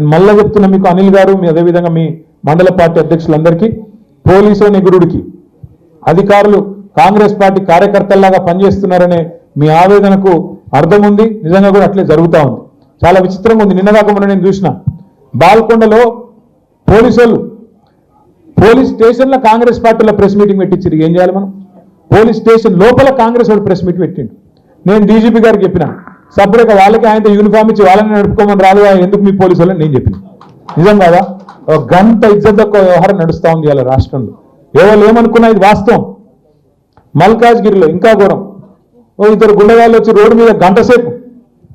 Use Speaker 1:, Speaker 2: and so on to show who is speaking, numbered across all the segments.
Speaker 1: నేను మళ్ళా చెప్తున్నా మీకు అనిల్ గారు మీ అదేవిధంగా మీ మండల పార్టీ అధ్యక్షులందరికీ పోలీసు నిగురుడికి అధికారులు కాంగ్రెస్ పార్టీ కార్యకర్తల్లాగా పనిచేస్తున్నారనే మీ ఆవేదనకు అర్థం ఉంది నిజంగా కూడా అట్లే జరుగుతూ ఉంది. చాలా విచిత్రంగా ఉంది. నిన్నదాకా మొన్న నేను చూసిన బాల్కొండలో పోలీసులు పోలీస్ స్టేషన్లో కాంగ్రెస్ పార్టీలో ప్రెస్ మీటింగ్ పెట్టించారు ఏం చేయాలి మనం? పోలీస్ స్టేషన్ లోపల కాంగ్రెస్ వాడు ప్రెస్ మీట్ పెట్టిండు. నేను డీజీపీ గారికి చెప్పిన సపరేట్గా వాళ్ళకి ఆయనతో యూనిఫామ్ ఇచ్చి వాళ్ళని నడుపుకోమని రాదు ఎందుకు మీ పోలీసు వాళ్ళని? నేను చెప్పింది. నిజం కాదా? ఒక గంట ఇజ్జత్ వ్యవహారం నడుస్తూ ఉంది ఇవాళ రాష్ట్రంలో. ఎవరు ఏమనుకున్నా ఇది వాస్తవం. మల్కాజ్గిరిలో ఇంకా ఘోరం. ఓ ఇద్దరు గుండెగాళ్ళు వచ్చి రోడ్డు మీద గంట సేపు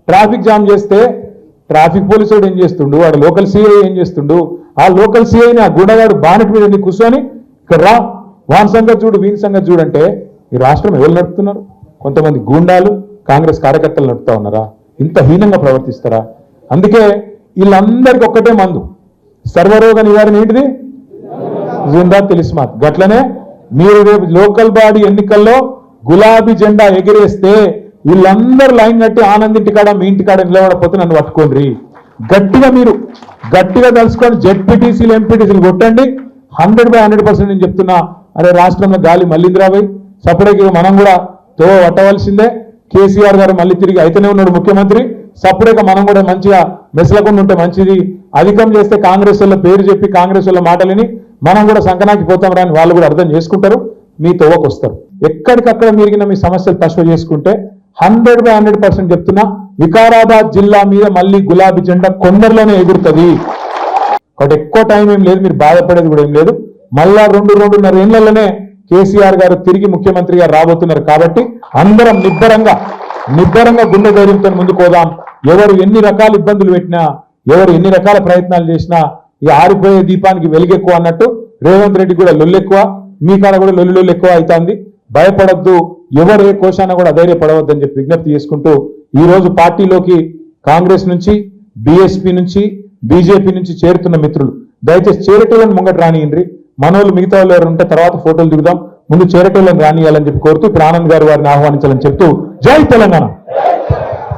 Speaker 1: ట్రాఫిక్ జామ్ చేస్తే ట్రాఫిక్ పోలీసు వాడు ఏం చేస్తుండు? వాడు లోకల్ సిఐ ఏం చేస్తుండు? ఆ లోకల్ సిఐని ఆ గుండెగాడు బానెట్ మీద కూర్చొని? ఇక్కడ రా. వాన్ సంగతి చూడు వీని సంగతి చూడంటే ఈ రాష్ట్రం ఎవరు నడుపుతున్నారు? కొంతమంది గూండాలు కాంగ్రెస్ కార్యకర్తలు నడుపుతా ఉన్నారా? ఇంత హీనంగా ప్రవర్తిస్తారా? అందుకే వీళ్ళందరికీ ఒక్కటే మందు. సర్వరోగ నివారణ ఏంటిది? జిందా తెలిస్మాత్ గట్లనే మీరు రేపు లోకల్ బాడీ ఎన్నికల్లో గులాబీ జెండా ఎగిరేస్తే వీళ్ళందరూ లైన్ కట్టి ఆనందింటికాడ మీ ఇంటికాడ నిలబడపోతే నన్ను పట్టుకోండి. గట్టిగా మీరు గట్టిగా తలుసుకొని జెడ్పీటీసీలు ఎంపీటీసీలు కొట్టండి. హండ్రెడ్ బై హండ్రెడ్ పర్సెంట్ నేను చెప్తున్నా. అరే రాష్ట్రంలో గాలి మళ్ళీంద్రాబాయ్ సపరేట్గా మనం కూడా తో పట్టవలసిందే. కేసీఆర్ గారు మళ్ళీ తిరిగి అయితేనే ఉన్నాడు ముఖ్యమంత్రి. సపరేట్గా మనం కూడా మంచిగా మెసలకుండా ఉంటే మంచిది. అధికం చేస్తే కాంగ్రెస్ వాళ్ళ పేరు చెప్పి కాంగ్రెస్ వాళ్ళ మాటలని మనం కూడా సంకనాకి పోతాం రాని వాళ్ళు కూడా అర్థం చేసుకుంటారు. మీ తోవకు వస్తారు ఎక్కడికక్కడ మీరిగిన మీ సమస్యలు తశ్వ చేసుకుంటే హండ్రెడ్ బై హండ్రెడ్ పర్సెంట్ చెప్తున్నా వికారాబాద్ జిల్లా మీద మళ్ళీ గులాబీ జెండా కొందరిలోనే ఎగురుతుంది. కాబట్టి ఎక్కువ టైం ఏం లేదు మీరు బాధపడేది కూడా ఏం లేదు. మళ్ళా రెండు రెండున్నర ఏళ్ళలోనే కేసీఆర్ గారు తిరిగి ముఖ్యమంత్రిగా రాబోతున్నారు కాబట్టి అందరం నిబ్బరంగా నిబ్బరంగా గుండె ధైర్యంతో ముందుకు పోదాం ఎవరు ఎన్ని రకాల ఇబ్బందులు పెట్టినా ఎవరు ఎన్ని రకాల ప్రయత్నాలు చేసినా ఈ ఆరిపోయే దీపానికి వెలుగెక్కువ అన్నట్టు రేవంత్ రెడ్డి కూడా లొల్లెక్కువ మీ కాడ కూడా లొల్లి లొల్లి ఎక్కువ అవుతుంది. భయపడద్దు ఎవరు ఏ కోశాన కూడా ధైర్యపడవద్దని చెప్పి విజ్ఞప్తి చేసుకుంటూ ఈ రోజు పార్టీలోకి కాంగ్రెస్ నుంచి బీఎస్పీ నుంచి బీజేపీ నుంచి చేరుతున్న మిత్రులు. దయచేసి చేరటలను ముంగట రానియండి మనోళ్ళు మిగతా వాళ్ళు ఎవరు ఉంటే తర్వాత ఫోటోలు దిగుదాం ముందు చేరటం రానియాలని చెప్పి కోరుతూ ఇప్పుడు ఆనంద్ గారు వారిని ఆహ్వానించాలని చెప్తూ జై తెలంగాణ.